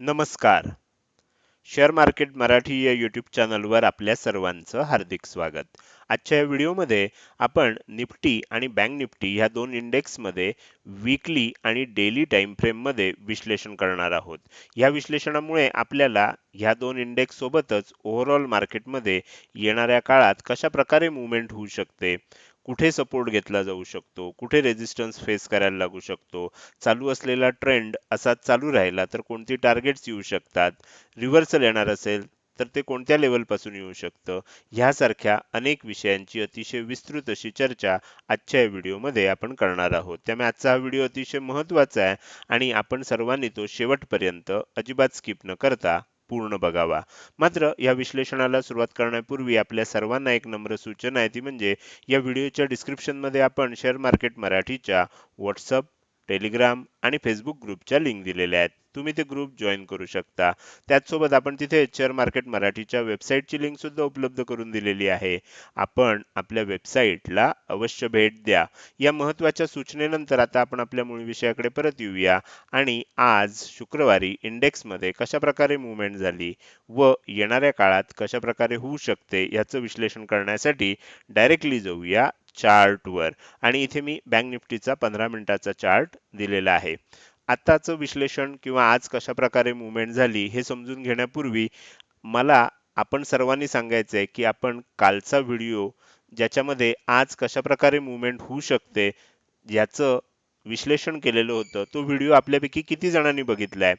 नमस्कार. Share market Marathi या YouTube चॅनलवर आपल्या सर्वांचं हार्दिक स्वागत. आजच्या या व्हिडिओमध्ये आपण निफ्टी आणि बँक निफ्टी ह्या दोन इंडेक्समध्ये वीकली आणि डेली टाइम फ्रेममध्ये विश्लेषण करणार आहोत. या विश्लेषणामुळे आपल्याला ह्या दोन इंडेक्स सोबतच ओव्हरऑल मार्केटमध्ये येणाऱ्या काळात कशा प्रकारे मुवमेंट होऊ शकते? कुठे सपोर्ट घेतला जाऊ शकतो? कुठे रेजिस्टन्स फेस करायला लागू शकतो? चालू असलेला ट्रेंड असा चालू राहिला तर कोणती टार्गेट्स येऊ शकतात? रिव्हर्सल येणार असेल तर ते कोणत्या लेवलपासून येऊ शकतं? ह्यासारख्या अनेक विषयांची अतिशय विस्तृत अशी चर्चा आजच्या या व्हिडिओमध्ये आपण करणार आहोत. त्यामुळे आजचा हा व्हिडिओ अतिशय महत्त्वाचा आहे आणि आपण सर्वांनी तो शेवटपर्यंत अजिबात स्किप न करता पूर्ण बघावा. मात्र या विश्लेषणाला सुरुवात करण्यापूर्वी आपल्या सर्वांना एक नम्र सूचना आहे. ती म्हणजे या व्हिडिओच्या डिस्क्रिप्शनमध्ये आपण शेअर मार्केट मराठीच्या व्हॉट्सअप टेलिग्राम आणि फेसबुक ग्रुपच्या लिंक दिलेल्या आहेत. तुम्ही ते ग्रुप जॉईन करू शकता. त्याचसोबत आपण तिथे शेअर मार्केट मराठीच्या वेबसाईटची लिंक सुद्धा उपलब्ध करून दिलेली आहे. आपण आपल्या वेबसाईटला अवश्य भेट द्या. या महत्त्वाच्या सूचनेनंतर आता आपण आपल्या मूळ विषयाकडे परत येऊया. आणि आज शुक्रवारी इंडेक्समध्ये कशा प्रकारे मुवमेंट झाली व येणाऱ्या काळात कशा प्रकारे होऊ शकते याचं विश्लेषण करण्यासाठी डायरेक्टली जाऊया चार्टवर आणि इथे मी बँक निफ्टीचा पंधरा मिनिटाचा चार्ट दिलेला आहे. आत्ताचं विश्लेषण किंवा आज कशा प्रकारे मुवमेंट झाली हे समजून घेण्यापूर्वी मला आपण सर्वांनी सांगायचं आहे की आपण कालचा व्हिडिओ ज्याच्यामध्ये आज कशा प्रकारे मुवमेंट होऊ शकते याचं विश्लेषण केलेलं होतं. तो व्हिडिओ आपल्यापैकी किती जणांनी बघितलाय?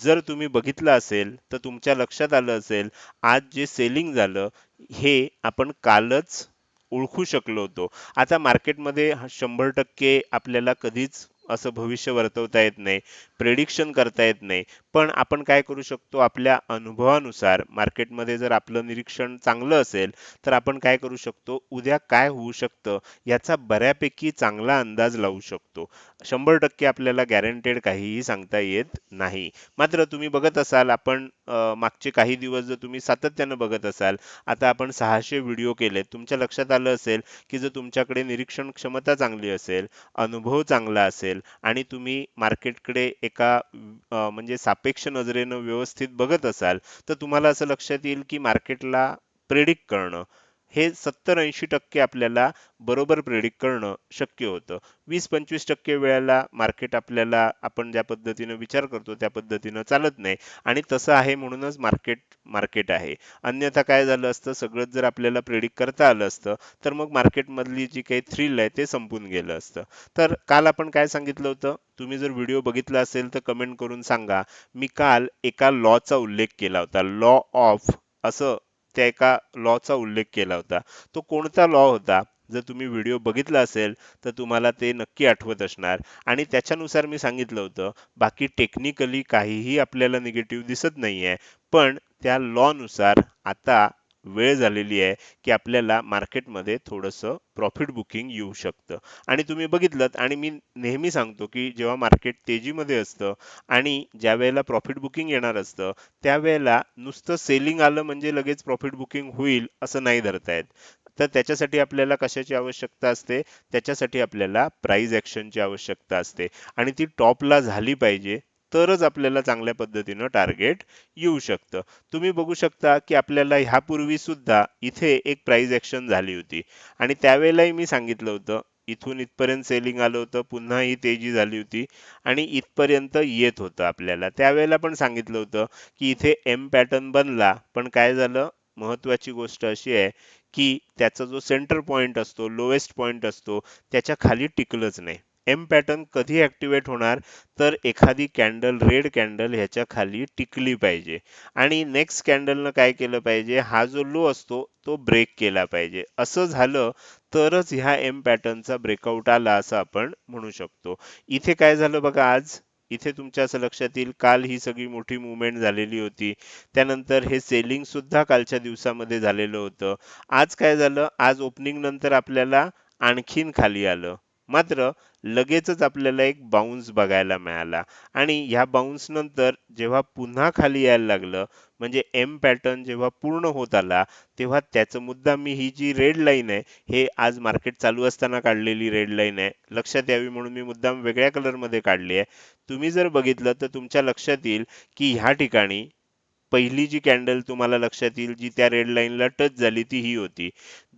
जर तुम्ही बघितलं असेल तर तुमच्या लक्षात आलं असेल आज जे सेलिंग झालं हे आपण कालच ओळखू शकलो होतो. आता मार्केटमध्ये शंभर टक्के आपल्याला कधीच असं भविष्य वर्तवता येत नाही प्रेडिक्शन करता येत नाही. पण आपण काय करू शकतो? आपल्या अनुभवानुसार मार्केटमध्ये जर आपलं निरीक्षण चांगलं असेल तर आपण काय करू शकतो? उद्या काय होऊ शकतं? याचा बऱ्यापैकी चांगला अंदाज लावू शकतो. शंभर टक्के आपल्याला गॅरंटेड काहीही सांगता येत नाही. मात्र तुम्ही बघत असाल आपण मागचे काही दिवस जर तुम्ही सातत्यानं बघत असाल आता आपण सहाशे व्हिडिओ केले तुमच्या लक्षात आलं असेल की जर तुमच्याकडे निरीक्षण क्षमता चांगली असेल अनुभव चांगला असेल आणि तुम्ही मार्केटकडे एका म्हणजे सापेक्ष नजरेनं व्यवस्थित बघत असाल तर तुम्हाला असं लक्षात येईल की मार्केटला प्रेडिक्ट करणं हे सत्तर ऐंशी टक्के आपल्याला बरोबर प्रेडिक्ट करणं शक्य होतं. वीस पंचवीस टक्के वेळेला मार्केट आपल्याला आपण ज्या पद्धतीनं विचार करतो त्या पद्धतीनं चालत नाही. आणि तसं आहे म्हणूनच मार्केट मार्केट आहे. अन्यथा काय झालं असतं सगळंच जर आपल्याला प्रेडिक्ट करता आलं असतं तर मग मार्केटमधली जी काही थ्रिल आहे ते संपून गेलं असतं. तर काल आपण काय सांगितलं होतं? तुम्ही जर व्हिडिओ बघितला असेल तर कमेंट करून सांगा. मी काल एका लॉचा उल्लेख केला होता. लॉ ऑफ असं त्या एका लॉचा उल्लेख केला होता. तो कोणता लॉ होता? जर तुम्ही व्हिडिओ बघितला असेल तर तुम्हाला ते नक्की आठवत असणार. आणि त्याच्यानुसार मी सांगितलं होतं बाकी टेक्निकली काहीही आपल्याला निगेटिव्ह दिसत नाही आहे पण त्या लॉ नुसार आता वेळ झालेली आहे की आपल्याला मार्केटमध्ये थोडंसं प्रॉफिट बुकिंग येऊ शकतं. आणि तुम्ही बघितलं आणि मी नेहमी सांगतो की जेव्हा मार्केट तेजीमध्ये असतं आणि ज्या वेळेला प्रॉफिट बुकिंग येणार असतं त्यावेळेला नुसतं सेलिंग आलं म्हणजे लगेच प्रॉफिट बुकिंग होईल असं नाही धरता येत तर त्याच्यासाठी आपल्याला कशाची आवश्यकता असते? त्याच्यासाठी आपल्याला प्राईज ॲक्शनची आवश्यकता असते. आणि ती टॉपला झाली पाहिजे तरच आपल्याला चांगल्या पद्धतीनं टार्गेट येऊ शकतं. तुम्ही बघू शकता की आपल्याला ह्यापूर्वी सुद्धा इथे एक प्राइस ॲक्शन झाली होती. आणि त्यावेळेलाही मी सांगितलं होतं इथून इथपर्यंत सेलिंग आलं होतं पुन्हा ही तेजी झाली होती आणि इथपर्यंत येत होतं आपल्याला. त्यावेळेला पण सांगितलं होतं की इथे एम पॅटर्न बनला पण काय झालं? महत्वाची गोष्ट अशी आहे की त्याचा जो सेंटर पॉईंट असतो लोएस्ट पॉईंट असतो त्याच्याखाली टिकलंच नाही. एम पॅटर्न कधी ऍक्टिवेट होणार? तर एखादी कॅन्डल रेड कॅन्डल ह्याच्या खाली टिकली पाहिजे. आणि नेक्स्ट कॅन्डलनं काय केलं पाहिजे? हा जो लो असतो तो ब्रेक केला पाहिजे. असं झालं तरच ह्या एम पॅटर्नचा ब्रेकआउट आला असं आपण म्हणू शकतो. इथे काय झालं बघा आज? इथे तुमच्या असं लक्षात येईल काल ही सगळी मोठी मुवमेंट झालेली होती. त्यानंतर हे सेलिंग सुद्धा कालच्या दिवसामध्ये झालेलं होतं. आज काय झालं? आज ओपनिंग नंतर आपल्याला आणखीन खाली आलं. मात्र लगेचच आपल्याला एक बाउन्स बघायला मिळाला. आणि ह्या बाउन्स नंतर जेव्हा पुन्हा खाली यायला लागलं म्हणजे एम पॅटर्न जेव्हा पूर्ण होत आला तेव्हा त्याचं मुद्दा मी ही जी रेड लाईन आहे हे आज मार्केट चालू असताना काढलेली रेड लाईन आहे. लक्षात यावी म्हणून मी मुद्दाम वेगळ्या कलरमध्ये काढली आहे. तुम्ही जर बघितलं तर तुमच्या लक्षात येईल की ह्या ठिकाणी पहिली जी कॅन्डल तुम्हाला लक्षात येईल जी त्या रेड लाईनला टच झाली ती ही होती.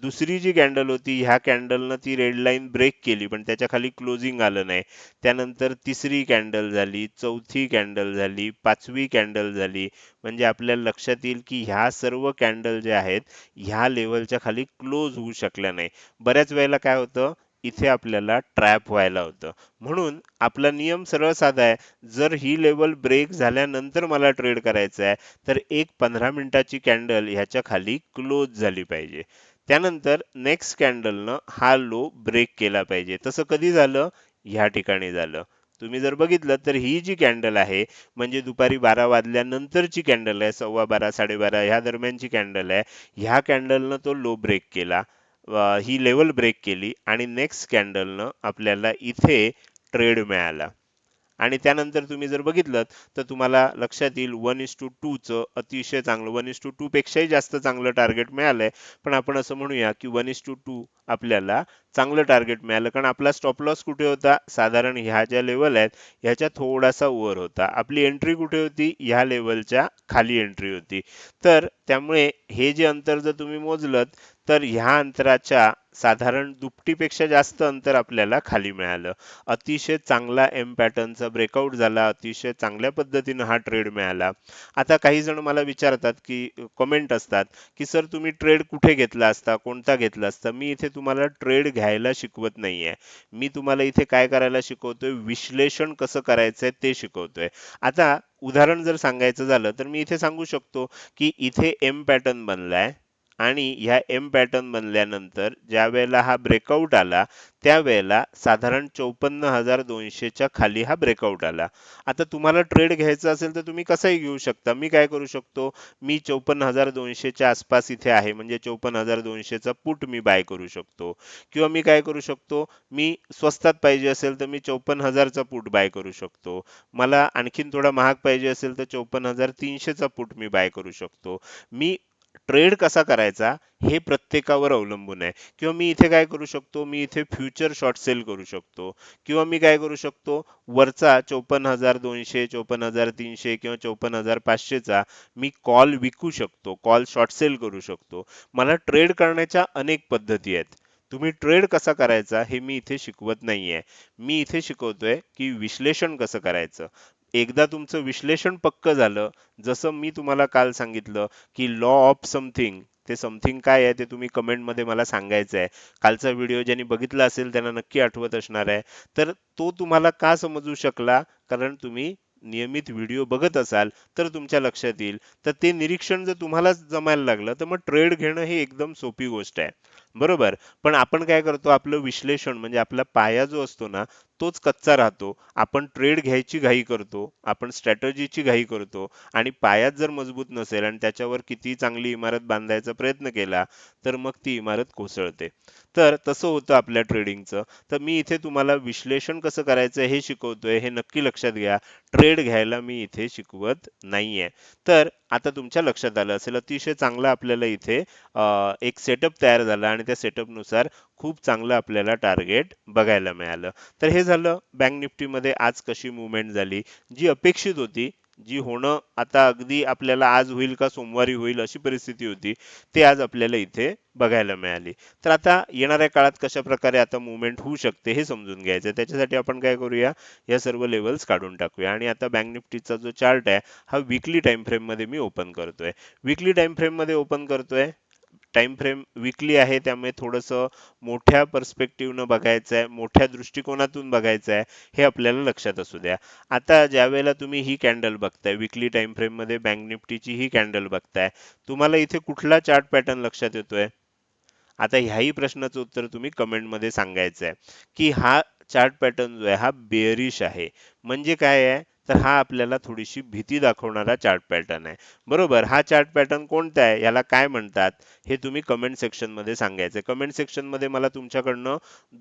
दुसरी जी कॅन्डल होती ह्या कॅन्डलनं ती रेड लाईन ब्रेक केली पण त्याच्याखाली क्लोजिंग आलं नाही. त्यानंतर तिसरी कॅन्डल झाली चौथी कॅन्डल झाली पाचवी कॅन्डल झाली. म्हणजे आपल्याला लक्षात येईल की ह्या सर्व कॅन्डल ज्या आहेत ह्या लेवलच्या खाली क्लोज होऊ शकल्या नाही. बऱ्याच वेळेला काय होतं इथे आपल्याला ट्रॅप व्हायला होतं. म्हणून आपला नियम सरळ साधा आहे. जर ही लेवल ब्रेक झाल्यानंतर मला ट्रेड करायचं आहे तर एक पंधरा मिनिटाची कॅन्डल ह्याच्या खाली क्लोज झाली पाहिजे. त्यानंतर नेक्स्ट कॅन्डलनं हा लो ब्रेक केला पाहिजे. तसं कधी झालं? ह्या ठिकाणी झालं. तुम्ही जर बघितलं तर ही जी कॅन्डल आहे म्हणजे दुपारी बारा वाजल्यानंतरची कॅन्डल आहे सव्वा बारा साडेबारा ह्या दरम्यानची कॅन्डल आहे ह्या कॅन्डलनं तो लो ब्रेक केला. ही लेवल ब्रेक केली आणि नेक्स्ट कॅन्डलनं आपल्याला इथे ट्रेड मिळाला. आणि त्यानंतर तुम्ही जर बघितलं तर तुम्हाला लक्षात येईल वन इस टू टूचं अतिशय चांगलं वन इस टू टू पेक्षाही जास्त चांगलं टार्गेट मिळालंय. पण आपण असं म्हणूया की वन इस टू टू आपल्याला चांगलं टार्गेट मिळालं. कारण आपला स्टॉप लॉस कुठे होता? साधारण ह्या ज्या लेवल आहेत ह्याच्या थोडासा वर होता. आपली एंट्री कुठे होती? ह्या लेवलच्या खाली एंट्री होती. तर त्यामुळे हे जे अंतर जर तुम्ही मोजलं तर ह्या अंतराच्या साधारण दुपटीपेक्षा जास्त अंतर आपल्याला खाली मिळालं. अतिशय चांगला एम पॅटर्नचा ब्रेकआउट झाला. अतिशय चांगल्या पद्धतीनं हा ट्रेड मिळाला. आता काही जण मला विचारतात की कमेंट असतात की सर तुम्ही ट्रेड कुठे घेतला असता? कोणता घेतला असता? मी इथे तुम्हाला ट्रेड घ्यायला शिकवत नाहीये. मी तुम्हाला इथे काय करायला शिकवतोय? विश्लेषण कसं करायचंय ते शिकवतोय. आता उदाहरण जर सांगायचं झालं तर मी इथे सांगू शकतो की इथे एम पॅटर्न बनलाय. आणि ह्या एम पॅटर्न बनल्यानंतर ज्या वेळेला हा ब्रेकआउट आला त्यावेळेला साधारण चौपन्न हजार दोनशेच्या खाली हा ब्रेकआउट आला. आता तुम्हाला ट्रेड घ्यायचा असेल तर तुम्ही कसंही घेऊ शकता. मी काय करू शकतो? मी चौपन्न हजार दोनशेच्या आसपास इथे आहे म्हणजे चौपन्न हजार दोनशेचा पुट मी बाय करू शकतो. किंवा मी काय करू शकतो? मी स्वस्तात पाहिजे असेल तर मी चौपन्न हजारचा पुट बाय करू शकतो. मला आणखीन थोडा महाग पाहिजे असेल तर चौपन्न हजार तीनशेचा पुट मी बाय करू शकतो. मी ट्रेड कसा करायचा हे प्रत्येकावर अवलंबून आहे. किंवा मी इथे काय करू शकतो? मी इथे फ्युचर शॉर्ट सेल करू शकतो. किंवा मी काय करू शकतो? वरचा चौपन्न हजार दोनशे चौपन्न हजार तीनशे किंवा चौपन्न हजार पाचशेचा मी कॉल विकू शकतो. कॉल शॉर्ट सेल करू शकतो. मला ट्रेड करण्याच्या अनेक पद्धती आहेत. तुम्ही ट्रेड कसा करायचा हे मी इथे शिकवत नाहीये. मी इथे शिकवतोय की विश्लेषण कसं करायचं. एकदा तुमचं विश्लेषण पक्क झालं जसं मी तुम्हाला काल सांगितलं की लॉ ऑफ समथिंग ते समथिंग काय आहे ते तुम्ही कमेंटमध्ये मला सांगायचं आहे. कालचा व्हिडिओ ज्यांनी बघितला असेल त्यांना नक्की आठवत असणार आहे. तर तो तुम्हाला का समजू शकला? कारण तुम्ही नियमित व्हिडिओ बघत असाल तर तुमच्या लक्षात येईल. तर ते निरीक्षण जर तुम्हाला जमायला लागलं तर मग ट्रेड घेणं ही एकदम सोपी गोष्ट आहे. बरोबर. पण आपण काय करतो आपलं विश्लेषण म्हणजे आपला पाया जो असतो ना तोच कच्चा राहतो. आपण ट्रेड घ्यायची घाई करतो आपण स्ट्रॅटजीची घाई करतो आणि पायात जर मजबूत नसेल आणि त्याच्यावर किती चांगली इमारत बांधायचा प्रयत्न केला तर मग ती इमारत कोसळते. तर तसं होतं आपल्या ट्रेडिंगचं तर मी इथे तुम्हाला विश्लेषण कसं करायचं हे शिकवतोय हे नक्की लक्षात घ्या. ट्रेड घ्यायला मी इथे शिकवत नाहीये. तर आता तुमच्या लक्षात आलं असेल अतिशय चांगलं आपल्याला इथे एक सेटअप तयार झाला आणि त्या सेटअपनुसार खूप चांगलं आपल्याला टार्गेट बघायला मिळालं. तर हे झालं बँक निफ्टीमध्ये आज कशी मुवमेंट झाली जी अपेक्षित होती जी होणं आता अगदी आपल्याला आज होईल का सोमवारी होईल अशी परिस्थिती होती ते आज आपल्याला इथे बघायला मिळाली. तर आता येणाऱ्या काळात कशा प्रकारे आता मुवमेंट होऊ शकते हे समजून घ्यायचं त्याच्यासाठी आपण काय करूया या सर्व लेवल्स काढून टाकूया. आणि आता बँक निफ्टीचा जो चार्ट आहे हा विकली टाइम फ्रेममध्ये मी ओपन करतोय. विकली टाइम फ्रेममध्ये ओपन करतोय टाइम फ्रेम विकली आहे त्यामुळे थोडंसं मोठ्या पर्स्पेक्टिव्हनं बघायचं आहे मोठ्या दृष्टिकोनातून बघायचं आहे हे आपल्याला लक्षात असू द्या. आता ज्या वेळेला तुम्ही ही कॅन्डल बघताय विकली टाइम फ्रेममध्ये बँक निफ्टीची ही कॅन्डल बघताय तुम्हाला इथे कुठला चार्ट पॅटर्न लक्षात येतोय? आता ह्याही प्रश्नाचं उत्तर तुम्ही कमेंटमध्ये सांगायचं आहे की हा चार्ट पॅटर्न जो आहे हा बेअरिश आहे. म्हणजे काय आहे? तर हा आपल्याला थोडीशी भीती दाखवणारा चार्ट पॅटर्न आहे. बरोबर हा चार्ट पॅटर्न कोणता आहे? याला काय म्हणतात? हे तुम्ही कमेंट सेक्शनमध्ये सांगायचं कमेंट सेक्शनमध्ये मला तुमच्याकडनं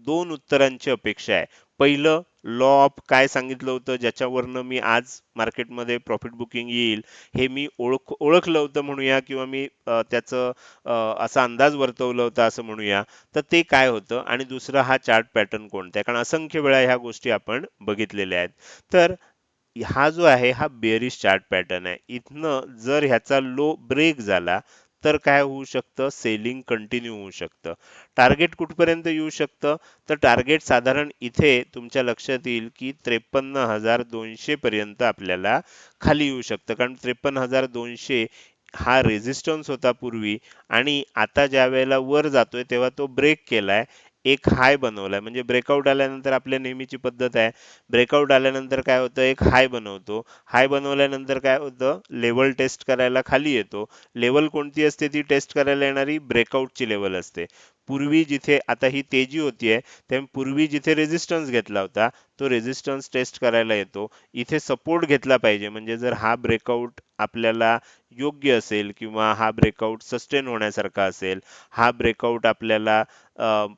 दोन उत्तरांची अपेक्षा आहे. पहिलं लॉ ऑफ काय सांगितलं होतं? ज्याच्यावरनं मी आज मार्केटमध्ये प्रॉफिट बुकिंग येईल हे मी ओळख ओळखलं होतं म्हणूया किंवा मी त्याचं असा अंदाज वर्तवला होता असं म्हणूया. तर ते काय होतं? आणि दुसरं हा चार्ट पॅटर्न कोणता आहे? कारण असंख्य वेळा ह्या गोष्टी आपण बघितलेल्या आहेत. तर हा जो आहे हा बेअरिश चार्ट पॅटर्न आहे. इथनं जर ह्याचा लो ब्रेक झाला तर काय होऊ शकतं? सेलिंग कंटिन्यू होऊ शकतं. टार्गेट कुठपर्यंत येऊ शकतं? तर टार्गेट साधारण इथे तुमच्या लक्षात येईल की त्रेपन्न हजार दोनशे पर्यंत आपल्याला खाली येऊ शकतं. कारण त्रेपन्न हजार दोनशे हा रेझिस्टन्स होता पूर्वी आणि आता ज्या वेळेला वर जातोय तेव्हा तो ब्रेक केलाय. एक हाय बनवलाय. म्हणजे ब्रेकआउट आल्यानंतर आपल्या नेहमीची पद्धत आहे. ब्रेकआउट आल्यानंतर काय होतं? एक हाय बनवतो. हाय बनवल्यानंतर काय होतं? लेवल टेस्ट करायला खाली येतो. लेवल कोणती असते? ती टेस्ट करायला येणारी ब्रेकआउटची लेवल असते. पूर्वी जिथे आता ही तेजी होतीये ते पूर्वी जिथे रेझिस्टन्स घेतला होता तो रेझिस्टन्स टेस्ट करायला येतो. इथे सपोर्ट घेतला पाहिजे. म्हणजे जर हा ब्रेकआउट आपल्याला योग्य असेल किंवा हा ब्रेकआउट सस्टेन होण्यासारखा असेल हा ब्रेकआउट आपल्याला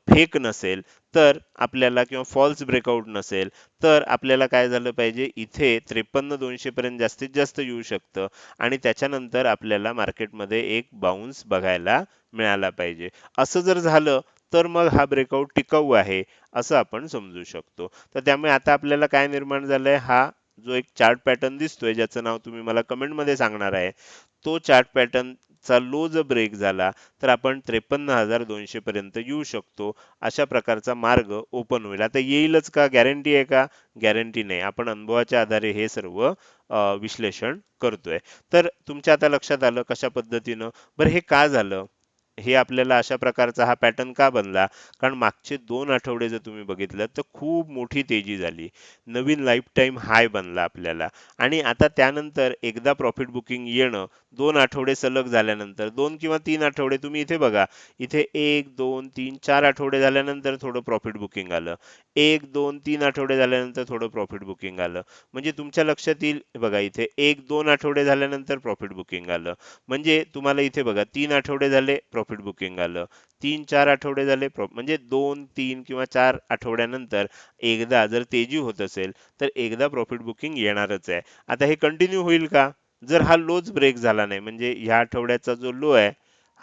फेक नसेल तर आपल्याला किंवा फॉल्स ब्रेकआउट नसेल तर आपल्याला काय झालं पाहिजे? इथे त्रेपन्न दोनशे पर्यंत जास्तीत जास्त येऊ शकतं आणि त्याच्यानंतर आपल्याला मार्केटमध्ये एक बाउन्स बघायला मिळाला पाहिजे. असं जर झालं तर मग हा ब्रेकआउट टिकाऊ आहे असं आपण समजू शकतो. तर त्यामुळे आता आपल्याला काय निर्माण झालंय? हा जो एक चार्ट पॅटर्न दिसतोय ज्याचं नाव तुम्ही मला कमेंटमध्ये सांगणार आहे तो चार्ट पॅटर्न चा लो जर ब्रेक झाला तर आपण त्रेपन्न हजार दोनशे पर्यंत येऊ शकतो. अशा प्रकारचा मार्ग ओपन होईल. आता येईलच का? गॅरंटी आहे का? गॅरंटी नाही. आपण अनुभवाच्या आधारे हे सर्व विश्लेषण करतोय. तर तुमच्या आता लक्षात आलं कशा पद्धतीनं? बरं हे का झालं? हे आपल्याला अशा प्रकारचा हा पॅटर्न का बनला? कारण मागचे दोन आठवडे जर तुम्ही बघितलं तर खूप मोठी तेजी झाली. नवीन लाईफ टाईम हाय बनला आपल्याला. आणि आता त्यानंतर एकदा प्रॉफिट बुकिंग येणं दोन आठवडे सलग झाल्यानंतर दोन किंवा तीन आठवडे तुम्ही इथे बघा. इथे एक दोन तीन चार आठवडे झाल्यानंतर थोडं प्रॉफिट बुकिंग आलं. एक दोन तीन आठवडे झाल्यानंतर थोडं प्रॉफिट बुकिंग आलं. म्हणजे तुमच्या लक्षात येईल बघा इथे एक दोन आठवडे झाल्यानंतर प्रॉफिट बुकिंग आलं. म्हणजे तुम्हाला इथे बघा तीन आठवडे झाले प्रॉफिट बुकिंग आलं. तीन चार आठवडे झाले म्हणजे दोन तीन किंवा चार आठवड्यानंतर एकदा जर तेजी होत असेल तर एकदा प्रॉफिट बुकिंग येणारच आहे. आता हे कंटिन्यू होईल का? जर हा लोच ब्रेक झाला नाही म्हणजे ह्या आठवड्याचा जो लो आहे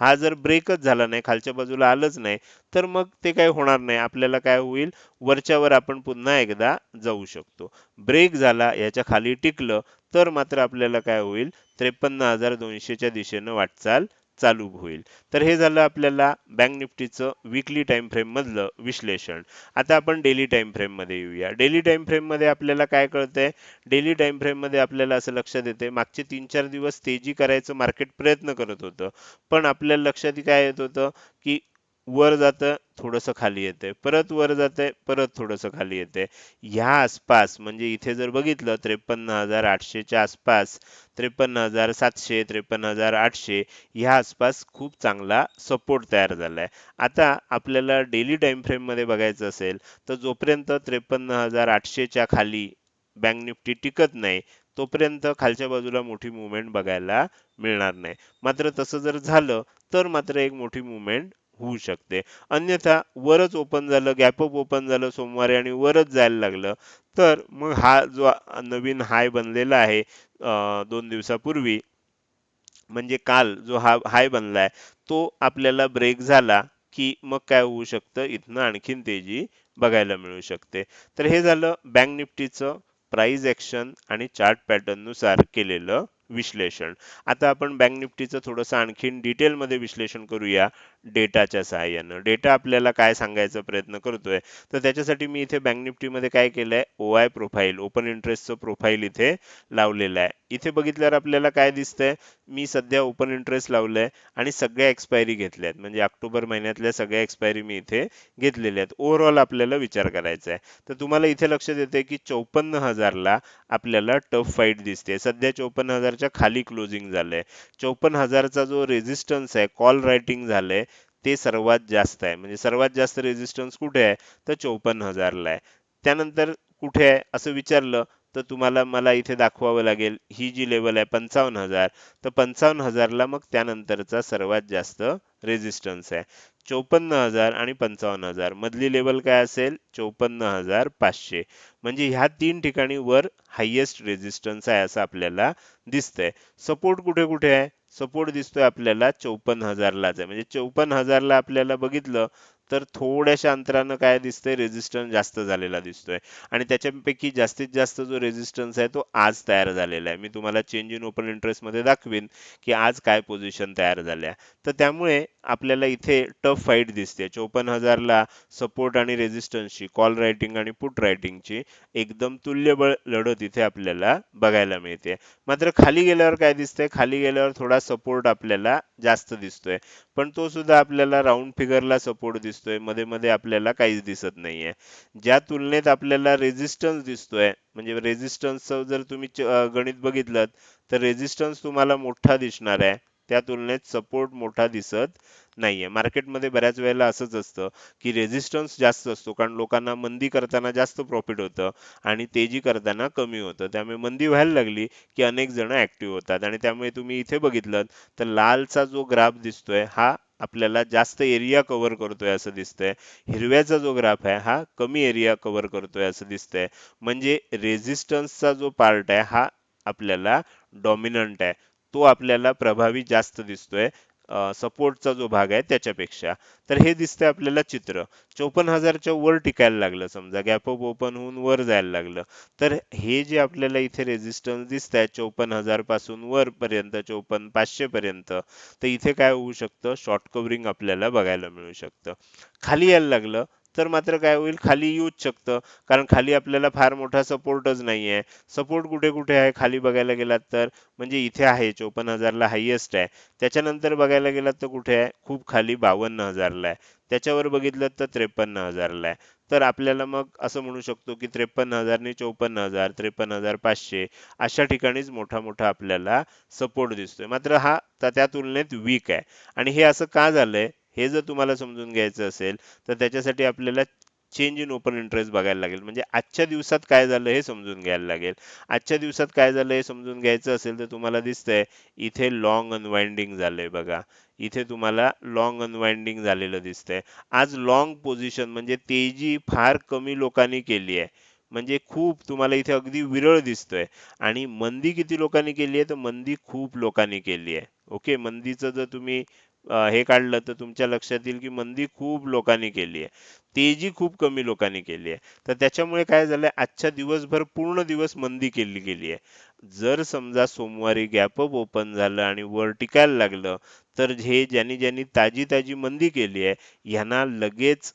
हा जर ब्रेकच झाला नाही खालच्या बाजूला आलंच नाही तर मग ते काय होणार नाही. आपल्याला काय होईल? वरच्यावर आपण पुन्हा एकदा जाऊ शकतो. ब्रेक झाला याच्या खाली टिकलं तर मात्र आपल्याला काय होईल? त्रेपन्न हजार दोनशेच्या दिशेनं वाटचाल चालू होईल. तर हे झालं आपल्याला बँक निफ्टीचं विकली टाइम फ्रेम मधलं विश्लेषण. आता आपण डेली टाइम फ्रेममध्ये येऊया. डेली टाइम फ्रेममध्ये आपल्याला काय कळतंय? डेली टाइम फ्रेममध्ये आपल्याला असं लक्षात येते मागचे तीन चार दिवस तेजी करायचं मार्केट प्रयत्न करत होतं. पण आपल्याला लक्षात काय येत होतं? की वर जातं थोडंसं खाली येते. परत वर जाते परत थोडंसं खाली येते. ह्या आसपास म्हणजे इथे जर बघितलं त्रेपन्न हजार आठशेच्या आसपास त्रेपन्न हजार सातशे त्रेपन्न हजार आठशे ह्या आसपास खूप चांगला सपोर्ट तयार झालाय. आता आपल्याला डेली टाइम फ्रेममध्ये बघायचं असेल तर जोपर्यंत त्रेपन्न हजार आठशेच्या खाली बँक निफ्टी टिकत नाही तोपर्यंत खालच्या बाजूला मोठी मुवमेंट बघायला मिळणार नाही. मात्र तसं जर झालं तर मात्र एक मोठी मुवमेंट होऊ शकते. अन्यथा वरच ओपन झालं गॅपअप ओपन झालं सोमवारी आणि वरच जायला लागलं तर मग हा जो नवीन हाय बनलेला आहे दोन दिवसापूर्वी म्हणजे काल जो हा हाय बनलाय तो आपल्याला ब्रेक झाला की मग काय होऊ शकतं? इथनं आणखीन तेजी बघायला मिळू शकते. तर हे झालं बँक निफ्टीचं प्राइस ऍक्शन आणि चार्ट पॅटर्ननुसार केलेलं विश्लेषण. आता आपण बँक निफ्टीचं थोडंसं आणखीन डिटेलमध्ये विश्लेषण करूया. डेटाच्या सहाय्यानं. डेटा आपल्याला काय सांगायचा प्रयत्न करतोय? तर त्याच्यासाठी मी इथे बँक निफ्टीमध्ये काय केलंय? ओ आय प्रोफाईल ओपन इंटरेस्टचं प्रोफाईल इथे लावलेलं आहे. इथे बघितल्यावर आपल्याला काय दिसतंय? मी सध्या ओपन इंटरेस्ट लावलंय आणि सगळ्या एक्सपायरी घेतल्या आहेत. म्हणजे ऑक्टोबर महिन्यातल्या सगळ्या एक्सपायरी मी इथे घेतलेल्या आहेत. ओव्हरऑल आपल्याला विचार करायचा आहे. तर तुम्हाला इथे लक्षात येते की चौपन्न हजारला आपल्याला टफ फाईट दिसते. सध्या चौपन्न हजारच्या खाली क्लोजिंग झालंय. चौपन्न हजारचा जो रेझिस्टन्स आहे कॉल रायटिंग झालंय ते सर्वात जास्त आहे. म्हणजे सर्वात जास्त रेझिस्टन्स कुठे आहे? तर चौपन्न हजारला आहे. त्यानंतर कुठे आहे? असं विचारलं तर तुम्हाला मला इथे दाखवावं लागेल ही जी लेवल आहे पंचावन्न हजार तर पंचावन्न हजारला मग त्यानंतरचा सर्वात जास्त रेझिस्टन्स आहे. चौपन्न हजार आणि पंचावन्न हजार मधली लेवल काय असेल? चौपन्न हजार पाचशे म्हणजे ह्या तीन ठिकाणी वर हायेस्ट रेझिस्टन्स आहे असं आपल्याला दिसतंय. सपोर्ट कुठे कुठे आहे? सपोर्ट दिसतोय आपल्याला चौपन्न हजारलाच आहे. म्हणजे चौपन्न हजारला आपल्याला बघितलं तर थोड्याशा अंतरानं काय दिसतंय? रेझिस्टन्स जास्त झालेला दिसतोय. आणि त्याच्यापैकी जास्तीत जास्त जो रेझिस्टन्स आहे तो आज तयार झालेला आहे. मी तुम्हाला चेंज इन ओपन इंटरेस्टमध्ये दाखवीन की आज काय पोझिशन तयार झाल्या. तर त्यामुळे आपल्याला इथे टफ फाईट दिसते. चोपन्न हजारला सपोर्ट आणि रेझिस्टन्सची कॉल रायटिंग आणि पुट रायटिंगची एकदम तुल्यबळ लढत इथे आपल्याला बघायला मिळते. मात्र खाली गेल्यावर काय दिसतंय? खाली गेल्यावर थोडा सपोर्ट आपल्याला जास्त दिसतोय. पण तो सुद्धा आपल्याला राऊंड फिगरला सपोर्ट दिसतोयमध्ये मध्ये आपल्याला काहीच दिसत नाहीये. ज्या तुलनेत आपल्याला रेझिस्टन्स दिसतोय म्हणजे रेझिस्टन्सचं जर तुम्ही गणित बघितलं तर रेझिस्टन्स तुम्हाला मोठा दिसणार आहे. त्या तुलनेत सपोर्ट मोठा दिसत नाहीये. मार्केटमध्ये बऱ्याच वेळेला असंच असतं की रेझिस्टन्स जास्त असतो कारण लोकांना मंदी करताना जास्त प्रॉफिट होतं आणि तेजी करताना कमी होतं. त्यामुळे मंदी व्हायला लागली की अनेक जण ऍक्टिव्ह होतात. आणि त्यामुळे तुम्ही इथे बघितलं तर लालचा जो ग्राफ दिसतोय हा आपल्याला जास्त एरिया कव्हर करतोय असं दिसतंय. हिरव्याचा जो ग्राफ आहे हा कमी एरिया कव्हर करतोय असं दिसतंय. म्हणजे रेझिस्टन्सचा जो पार्ट आहे हा आपल्याला डॉमिनंट आहे. तो आपल्याला प्रभावी जास्त दिसतोय. सपोर्टचा जो भाग आहे त्याच्यापेक्षा. तर हे दिसतंय आपल्याला चित्र. चौपन्न हजारच्या वर टिकायला लागलं समजा गॅप अप ओपन होऊन वर जायला लागलं. तर हे जे आपल्याला इथे रेझिस्टन्स दिसत आहे चौपन्न हजारपासून वर पर्यंत चौपन्न पाचशे पर्यंत तर इथे काय होऊ शकतं? शॉर्ट कव्हरिंग आपल्याला बघायला मिळू शकतं. खाली यायला लागलं तर मात्र काय होईल? खाली येऊच शकतं. कारण खाली आपल्याला फार मोठा सपोर्टच नाही आहे सपोर्ट कुठे कुठे आहे? खाली बघायला गेलात तर म्हणजे इथे आहे. चोपन्न हजारला हायेस्ट आहे. त्याच्यानंतर बघायला गेलात तर कुठे आहे? खूप खाली बावन्न हजारला आहे. त्याच्यावर बघितलं तर त्रेपन्न हजारला आहे. तर आपल्याला मग असं म्हणू शकतो की त्रेपन्न हजारने चौपन्न हजार त्रेपन्न हजार पाचशे अशा ठिकाणीच मोठा मोठा आपल्याला सपोर्ट दिसतोय. मात्र हा त्या तुलनेत वीक आहे. आणि हे असं का झालंय? हे जर तुम्हाला समजून घ्यायचं असेल तर त्याच्यासाठी आपल्याला चेंज इन ओपन इंटरेस्ट बघायला लागेल. म्हणजे आजच्या दिवसात काय झालं हे समजून घ्यायला लागेल. आजच्या दिवसात काय झालं हे समजून घ्यायचं असेल तर तुम्हाला दिसतंय इथे लॉंग अनवाइंडिंग झालंय बघा. इथे तुम्हाला लॉंग अनवाइंडिंग झालेलं दिसतंय. आज लॉंग पोझिशन म्हणजे तेजी फार कमी लोकांनी केली आहे. म्हणजे खूप तुम्हाला इथे अगदी विरळ दिसतोय. आणि मंदी किती लोकांनी केली आहे? तर मंदी खूप लोकांनी केली आहे. ओके? मंदीचं जर तुम्ही हे काढलं तर तुमच्या लक्षात येईल की मंदी खूप लोकांनी केली आहे. तेजी खूप कमी लोकांनी केली आहे. तर त्याच्यामुळे काय झालंय आजच्या दिवसभर पूर्ण दिवस मंदी केली गेली आहे. जर समजा सोमवारी गॅपअप ओपन झालं आणि वर टिकायला लागलं तर हे ज्यांनी ज्यांनी ताजी ताजी मंदी केली आहे ह्यांना लगेच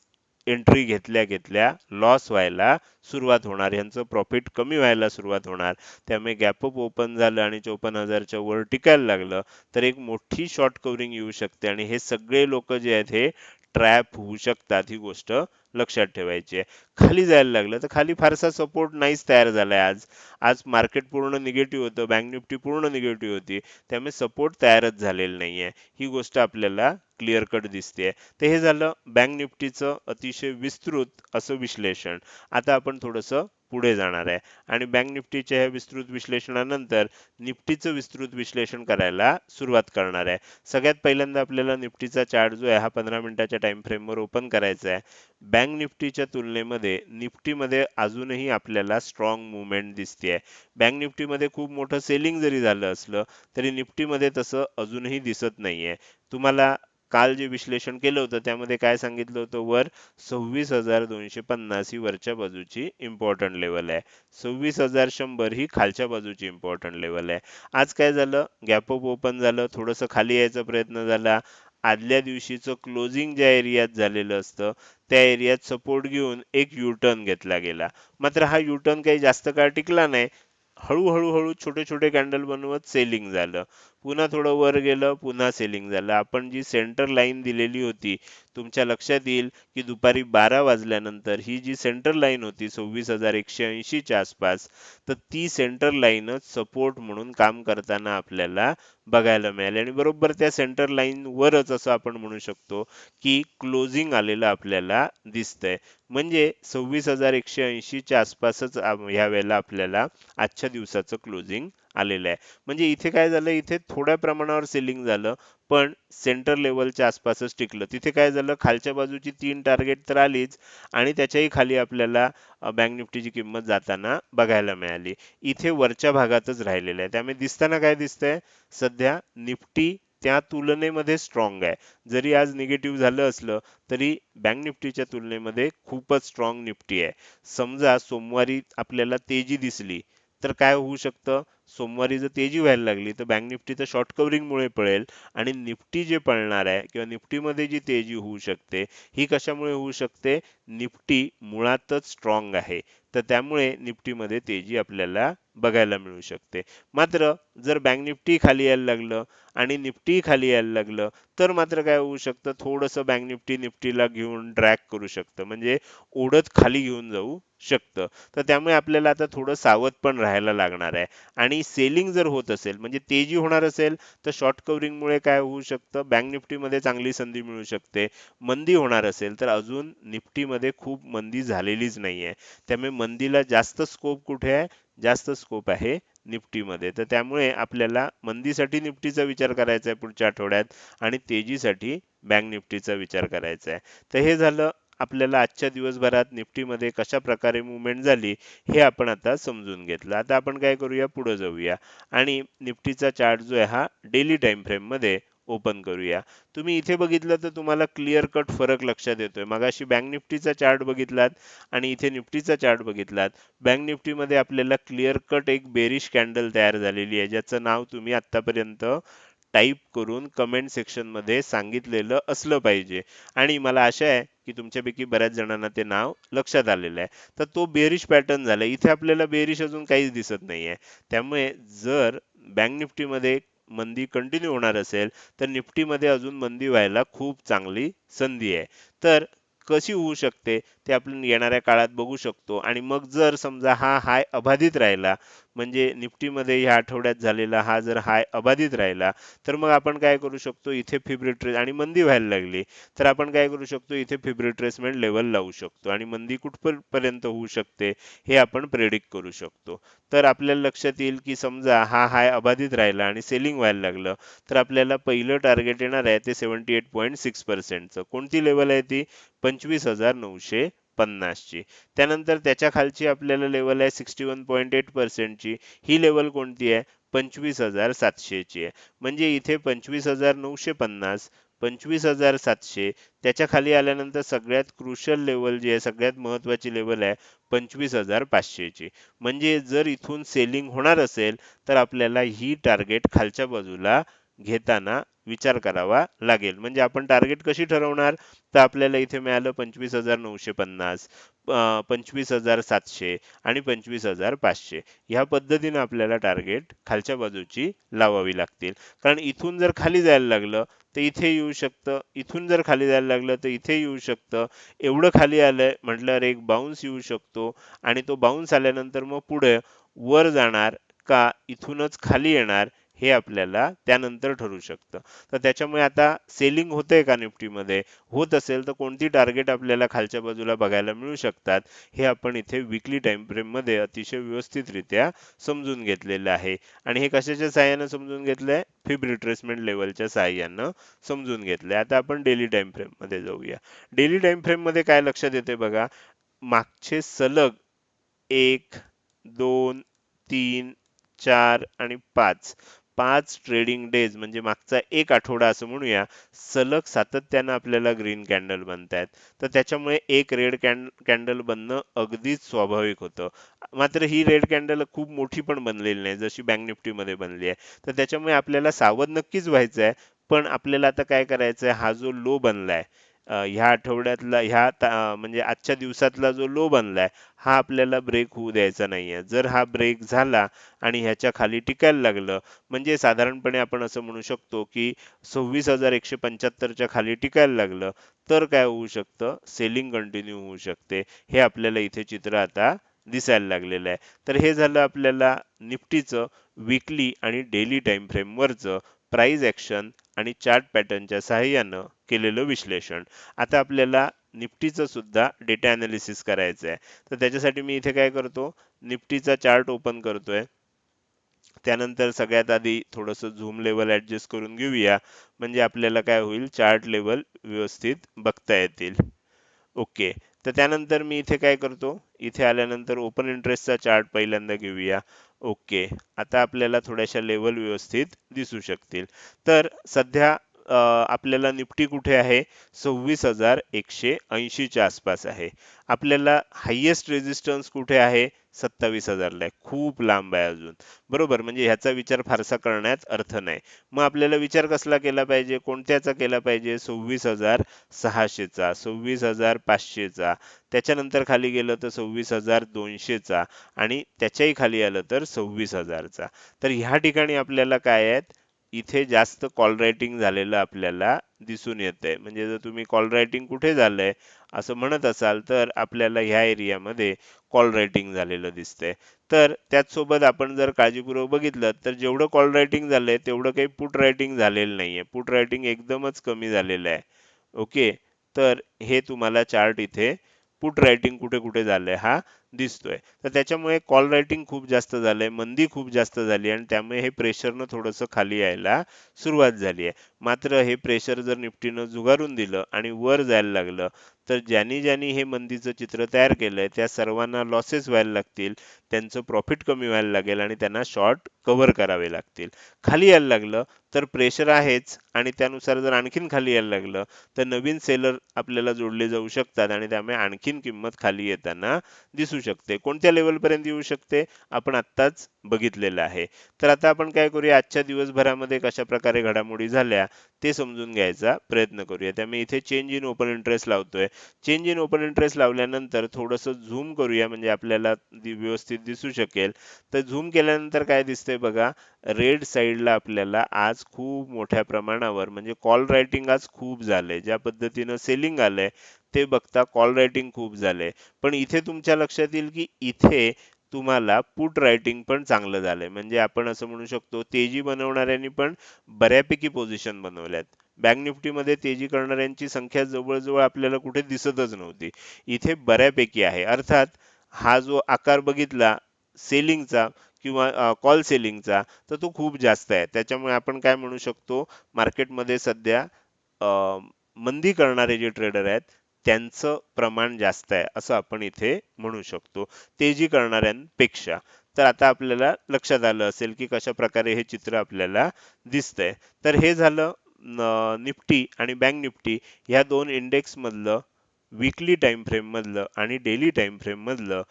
एंट्री घेतल्या घेतल्या लॉस व्हायला सुरुवात होणार. यांचं प्रॉफिट कमी व्हायला सुरुवात होणार. त्यामुळे गॅपअप ओपन झालं आणि चौपन्न हजारच्या वर टिकायला लागलं. तर एक मोठी शॉर्ट कव्हरिंग येऊ शकते आणि हे सगळे लोक जे आहेत हे ट्रॅप होऊ शकतात. ही गोष्ट लक्षात ठेवायची आहे. खाली जायला लागलं तर खाली फारसा सपोर्ट नाहीच तयार झालाय आज. आज मार्केट पूर्ण निगेटिव्ह होतं. बँक निफ्टी पूर्ण निगेटिव्ह होती. त्यामुळे सपोर्ट तयारच झालेला नाहीये. ही गोष्ट आपल्याला क्लिअर कट दिसते तर हे झालं बँक निफ्टीचं अतिशय विस्तृत असं विश्लेषण. आता आपण थोडंसं पुढे जाणार आहे. आणि बँक निफ्टीच्या ह्या विस्तृत विश्लेषणानंतर निफ्टीचं विस्तृत विश्लेषण करायला सुरुवात करणार आहे. सगळ्यात पहिल्यांदा आपल्याला निफ्टीचा चार्ट जो आहे हा पंधरा मिनिटाच्या टाइम फ्रेमवर ओपन करायचा आहे. बँक निफ्टीच्या तुलनेमध्ये निफ्टीमध्ये अजूनही आपल्याला स्ट्रॉंग मुवमेंट दिसते बँक निफ्टीमध्ये खूप मोठं सेलिंग जरी झालं असलं तरी निफ्टीमध्ये तसं अजूनही दिसत नाहीये. तुम्हाला काल जे विश्लेषण केलं होतं त्यामध्ये काय सांगितलं होतं वर? सव्वीस हजार दोनशे पन्नास ही वरच्या बाजूची इम्पॉर्टंट लेवल आहे. सव्वीस हजार शंभर ही खालच्या बाजूची इम्पॉर्टंट लेवल आहे. आज काय झालं? गॅप अप ओपन झालं. थोडंसं खाली यायचा प्रयत्न झाला. आदल्या दिवशीचं क्लोजिंग ज्या एरियात झालेलं असतं त्या एरियात सपोर्ट घेऊन एक युटर्न घेतला गेला. मात्र हा युटर्न काही जास्त काळ टिकला नाही. हळूहळू हळू छोटे छोटे कॅन्डल बनवत सेलिंग झालं. पुन्हा थोडं वर गेलं पुन्हा सेलिंग झालं. आपण जी सेंटर लाईन दिलेली होती तुमच्या लक्षात येईल की दुपारी बारा वाजल्यानंतर ही जी सेंटर लाईन होती सव्वीस हजार एकशे ऐंशीच्या आसपास तर ती सेंटर लाईनच सपोर्ट म्हणून काम करताना आपल्याला बघायला मिळाली. आणि बरोबर त्या सेंटर लाईन वरच असं आपण म्हणू शकतो की क्लोजिंग आलेलं आपल्याला दिसतंय. म्हणजे सव्वीस हजार एकशे ऐंशीच्या आसपासच ह्या वेळेला आपल्याला आजच्या दिवसाचं क्लोजिंग आलेलं आहे. म्हणजे इथे काय झालं इथे थोड्या प्रमाणावर सेलिंग झालं पण सेंटर लेवलच्या आसपासच टिकलं. तिथे काय झालं खालच्या बाजूची तीन टार्गेट तर आलीच आणि त्याच्याही खाली आपल्याला बँक निफ्टीची किंमत जाताना बघायला मिळाली. इथे वरच्या भागातच राहिलेलं आहे. त्यामुळे दिसताना काय दिसतंय? सध्या निफ्टी त्या तुलनेमध्ये स्ट्रॉंग आहे. जरी आज निगेटिव्ह झालं असलं तरी बँक निफ्टीच्या तुलनेमध्ये खूपच स्ट्रॉंग निफ्टी आहे. समजा सोमवारी आपल्याला तेजी दिसली तर काय होऊ शकतं? सोमवारी जर तेजी व्हायला लागली तर बँक निफ्टी तर शॉर्ट कव्हरिंगमुळे पळेल आणि निफ्टी जे पळणार आहे किंवा निफ्टीमध्ये जी तेजी होऊ शकते ही कशामुळे होऊ शकते? निफ्टी मुळातच स्ट्रॉंग आहे. तर त्यामुळे निफ्टीमध्ये तेजी आपल्याला बघायला मिळू शकते. मात्र जर बँक निफ्टी खाली यायला लागलं आणि निफ्टी खाली यायला लागलं तर मात्र काय होऊ शकतं? थोडंसं बँक निफ्टी निफ्टीला घेऊन ड्रॅग करू शकतं. म्हणजे ओढत खाली घेऊन जाऊ शकतं. तर त्यामुळे आपल्याला आता थोडं सावध पण राहायला लागणार आहे. आणि सेलिंग जर होत असेल म्हणजे तेजी होणार असेल तर शॉर्ट कव्हरिंगमुळे काय होऊ शकतं? बँक निफ्टीमध्ये चांगली संधी मिळू शकते. मंदी होणार असेल तर अजून निफ्टीमध्ये खूप मंदी झालेलीच नाहीये. त्यामुळे मंदीला जास्त स्कोप कुठे आहे? जास्त स्कोप आहे निफ्टीमध्ये. तर त्यामुळे आपल्याला मंदीसाठी निफ्टीचा विचार करायचा आहे पुढच्या आठवड्यात आणि तेजीसाठी बँक निफ्टीचा विचार करायचा आहे. तर हे झालं आपल्याला आजच्या दिवसभरात निफ्टीमध्ये कशा प्रकारे मुवमेंट झाली हे आपण आता समजून घेतलं. आता आपण काय करूया? पुढे जाऊया. आणि निफ्टीचा चार्ट जो आहे हा डेली टाइम फ्रेममध्ये ओपन करूया. तुम्ही इथे बघितलं तर तुम्हाला क्लिअर कट फरक लक्षात येतोय. मगाशी बँक निफ्टीचा चार्ट बघितलात आणि इथे निफ्टीचा चार्ट बघितलात. बँक निफ्टीमध्ये आपल्याला क्लिअर कट एक बेरिश कॅन्डल तयार झालेली आहे ज्याचं नाव तुम्ही आतापर्यंत टाईप करून कमेंट सेक्शनमध्ये सांगितलेलं असलं पाहिजे. आणि मला आशा आहे की तुमच्यापैकी बऱ्याच जणांना ते नाव लक्षात आलेलं आहे. तर तो बेरिश पॅटर्न झाला. इथे आपल्याला बेरिश अजून काहीच दिसत नाही आहे त्यामुळे जर बँक निफ्टीमध्ये मंदी कंटिन्यू होणार असेल तर निफ्टीमध्ये अजून मंदी व्हायला खूप चांगली संधी आहे. तर कशी होऊ शकते? ते आपण येणाऱ्या काळात बघू शकतो. आणि मग जर समजा हा हाय अबाधित राहिला म्हणजे निफ्टीमध्ये ह्या आठवड्यात झालेला हा जर हाय अबाधित राहिला तर मग आपण काय करू शकतो? इथे फिब ट्रेस आणि मंदी व्हायला लागली. तर आपण काय करू शकतो? इथे फिब ट्रेसमेंट लेवल लावू शकतो. आणि मंदी कुठपर्यंत होऊ शकते हे आपण प्रेडिक्ट करू शकतो. तर आपल्याला लक्षात येईल की समजा हा हाय अबाधित राहिला आणि सेलिंग व्हायला लागलं तर आपल्याला पहिलं टार्गेट येणार आहे ते सेव्हन्टी एट पॉईंट सिक्स पर्सेंटचं कोणती लेवल आहे ती? पंचवीस हजार नऊशे पन्नासची त्यानंतर त्याच्या खालची आपल्याला लेवल आहे सिक्स्टी वन पॉईंट एट पर्सेंटची ही लेवल कोणती आहे? पंचवीस हजार सातशेची आहे. म्हणजे इथे पंचवीस हजार नऊशे पन्नास पंचवीस हजार सातशे. त्याच्याखाली आल्यानंतर सगळ्यात क्रुशल लेवल जी आहे सगळ्यात महत्वाची लेवल आहे पंचवीस हजार पाचशेची म्हणजे जर इथून सेलिंग होणार असेल तर आपल्याला ही टार्गेट खालच्या बाजूला घेताना विचार करावा लागेल. म्हणजे आपण टार्गेट कशी ठरवणार? तर आपल्याला इथे मिळालं पंचवीस हजार नऊशे पन्नास पंचवीस हजार सातशे आणि पंचवीस हजार पाचशे. ह्या पद्धतीने आपल्याला टार्गेट खालच्या बाजूची लावावी लागतील. कारण इथून जर खाली जायला लागलं तर इथे येऊ शकतं. इथून जर खाली जायला लागलं तर इथे येऊ शकतं. एवढं खाली आलंय म्हटल्यावर एक बाउन्स येऊ शकतो आणि तो बाउन्स आल्यानंतर मग पुढे वर जाणार का? इथूनच खाली येणार हे आपल्याला त्यानंतर ठरू शकतं. तर त्याच्यामुळे आता सेलिंग होतंय का निफ्टीमध्ये? होत असेल तर कोणती टार्गेट आपल्याला खालच्या बाजूला बघायला मिळू शकतात? हे आपण इथे विकली टाइम फ्रेममध्ये अतिशय व्यवस्थितरित्या समजून घेतलेलं आहे. आणि हे कशाच्या साहाय्यानं समजून घेतलंय? फिब रिट्रेसमेंट लेवलच्या साहाय्यानं समजून घेतलंय. आता आपण डेली टाइम फ्रेममध्ये जाऊया. डेली टाइम फ्रेममध्ये काय लक्षात येते बघा? मागचे सलग एक दोन तीन चार आणि पाच. पाच ट्रेडिंग डेज म्हणजे मागचा एक आठवडा असं म्हणूया सलग सातत्यानं आपल्याला ग्रीन कॅन्डल बनतायत. तर त्याच्यामुळे एक रेड कॅन्डल बनणं अगदीच स्वाभाविक होतं. मात्र ही रेड कॅन्डल खूप मोठी पण बनलेली नाही जशी बँक निफ्टीमध्ये बनली आहे. तर त्याच्यामुळे आपल्याला सावध नक्कीच व्हायचं आहे पण आपल्याला आता काय करायचं आहे हा जो लो बनलाय ह्या आठवड्यातला ह्या म्हणजे आजच्या दिवसातला जो लो बनलाय हा आपल्याला ब्रेक होऊ द्यायचा नाहीये. जर हा ब्रेक झाला आणि ह्याच्या खाली टिकायला लागलं म्हणजे साधारणपणे आपण असं म्हणू शकतो की सव्वीस हजार एकशे पंच्याहत्तरच्या खाली टिकायला लागलं तर काय होऊ शकतं? सेलिंग कंटिन्यू होऊ शकते. हे आपल्याला इथे चित्र आता दिसायला लागलेलं आहे. तर हे झालं आपल्याला निफ्टीचं विकली आणि डेली टाइम फ्रेमवरचं प्राईज ॲक्शन आणि चार्ट पॅटर्नच्या सहाय्यानं केलेलं विश्लेषण. आता आपल्याला निफ्टीचं सुद्धा डेटा ॲनालिसिस करायचं आहे तर त्याच्यासाठी मी इथे काय करतो? निफ्टीचा चार्ट ओपन करतोय. त्यानंतर सगळ्यात आधी थोडंसं झूम लेवल ॲडजस्ट करून घेऊया. म्हणजे आपल्याला काय होईल? चार्ट लेवल व्यवस्थित बघता येतील. ओके. तर त्यानंतर मी इथे काय करतो? इथे आल्यानंतर ओपन इंटरेस्टचा चार्ट पहिल्यांदा घेऊया. ओके. आता आपल्याला थोड्याशा लेवल व्यवस्थित दिसू शकतील. तर सध्या आपल्याला निफ्टी कुठे आहे? सव्वीस हजार एकशे ऐंशीच्या आसपास आहे. आपल्याला हायेस्ट रेजिस्टन्स कुठे आहे? सत्तावीस हजारला आहे. खूप लांब आहे अजून. बरोबर? म्हणजे ह्याचा विचार फारसा करण्यात अर्थ नाही. मग आपल्याला विचार कसला केला पाहिजे? कोणत्याचा केला पाहिजे? सव्वीस हजार सहाशेचा सव्वीस हजार पाचशेचा. त्याच्यानंतर खाली गेलं तर सव्वीस हजार दोनशेचा आणि त्याच्याही खाली आलं तर सव्वीस हजारचा. तर ह्या ठिकाणी आपल्याला काय आहेत? इथे जास्त कॉल रायटिंग झालेलं आपल्याला दिसून येतंय. म्हणजे जर तुम्ही कॉल रायटिंग कुठे झालंय असं म्हणत असाल तर आपल्याला ह्या एरियामध्ये कॉल रायटिंग झालेलं दिसतंय. तर त्याचसोबत आपण जर काळजीपूर्वक बघितलं तर जेवढं कॉल रायटिंग झालंय तेवढं काही पुट रायटिंग झालेलं नाहीये. पुट रायटिंग एकदमच कमी झालेलं आहे. ओके तर हे तुम्हाला चार्ट इथे पुट रायटिंग कुठे कुठे झालंय हा दिसतोय. तर त्याच्यामुळे कॉल रायटिंग खूप जास्त झालंय मंदी खूप जास्त झाली आणि त्यामुळे हे प्रेशरनं थोडंसं खाली यायला सुरुवात झाली आहे. मात्र हे प्रेशर जर निफ्टीनं जुगारून दिलं आणि वर जायला लागलं तर ज्यांनी ज्यांनी हे मंदीचं चित्र तयार केलंय त्या सर्वांना लॉसेस व्हायला लागतील. त्यांचं प्रॉफिट कमी व्हायला लागेल आणि त्यांना शॉर्ट कव्हर करावे लागतील. खाली यायला लागलं तर प्रेशर आहेच आणि त्यानुसार जर आणखीन खाली यायला लागलं तर नवीन सेलर आपल्याला जोडले जाऊ शकतात आणि त्यामुळे आणखीन किंमत खाली येताना दिसू शकते. कोणत्या लेवल पर्यंत येऊ शकते? आपण आत्ताच बघितलेलं आहे. तर आता आपण काय करूया? आजच्या दिवसभरामध्ये कशा प्रकारे घडामोडी झाल्या ते समजून घ्यायचा प्रयत्न करूया. त्यामुळे इथे चेंज इन ओपन इंटरेस्ट लावतोय. चेंज इन ओपन इंटरेस्ट लावल्यानंतर थोडंसं झूम करूया म्हणजे आपल्याला व्यवस्थित दिसू शकेल. तर झूम केल्यानंतर काय दिसतंय बघा रेड साईडला आपल्याला आज खूप मोठ्या प्रमाणावर म्हणजे कॉल रायटिंग आज खूप झालंय. ज्या पद्धतीनं सेलिंग आलंय ते बघता कॉल रायटिंग खूप झालंय. पण इथे तुमच्या लक्षात येईल की इथे तुम्हाला पुट रायटिंग पण चांगलं झालंय. म्हणजे आपण असं म्हणू शकतो तेजी बनवणाऱ्यांनी पण बऱ्यापैकी पोझिशन बनवल्यात. बँक निफ्टीमध्ये तेजी करणाऱ्यांची संख्या जवळजवळ आपल्याला कुठे दिसतच नव्हती. इथे बऱ्यापैकी आहे. अर्थात हा जो आकार बघितला सेलिंगचा किंवा कॉल सेलिंगचा तर तो खूप जास्त आहे. त्याच्यामुळे आपण काय म्हणू शकतो मार्केटमध्ये सध्या मंदी करणारे जे ट्रेडर आहेत त्यांचं प्रमाण जास्त आहे असं आपण इथे म्हणू शकतो. तेजी करणाऱ्यांपेक्षा. तर आता आपल्याला लक्षात आलं असेल की कशा प्रकारे हे चित्र आपल्याला दिसतंय. तर हे झालं निफ्टी आणि बँक निफ्टी. ह्या दोन इंडेक्स मधलं विकली टाइम फ्रेममधलं आणि डेली टाइम फ्रेममधलं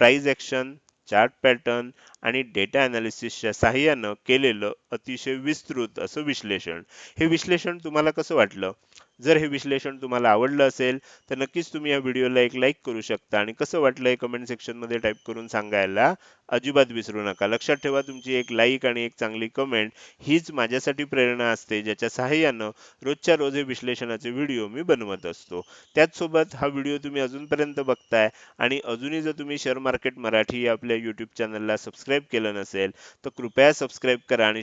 ॲक्शन चार्ट पॅटर्न आणि डेटा अनालिसिसच्या सहाय्यानं केलेलं अतिशय विस्तृत असं विश्लेषण. हे विश्लेषण तुम्हाला कसं वाटलं? जर हे विश्लेषण तुम्हाला आवडलं असेल तर नक्कीच तुम्ही या व्हिडिओला एक लाईक करू शकता आणि कसं वाटलं हे कमेंट सेक्शनमध्ये टाईप करून सांगायला अजिबात विसरू नका. लक्षात ठेवा तुमची एक लाईक आणि एक चांगली कमेंट हीच माझ्यासाठी प्रेरणा असते ज्याच्या सहाय्यानं रोजच्या रोज हे विश्लेषणाचे व्हिडिओ मी बनवत असतो. त्याचसोबत हा व्हिडिओ तुम्ही अजूनपर्यंत बघताय आणि अजूनही जर तुम्ही शेअर मार्केट मराठी आपल्या यूट्यूब चॅनलला सबस्क्राईब केलं नसेल तर कृपया सबस्क्राईब करा आणि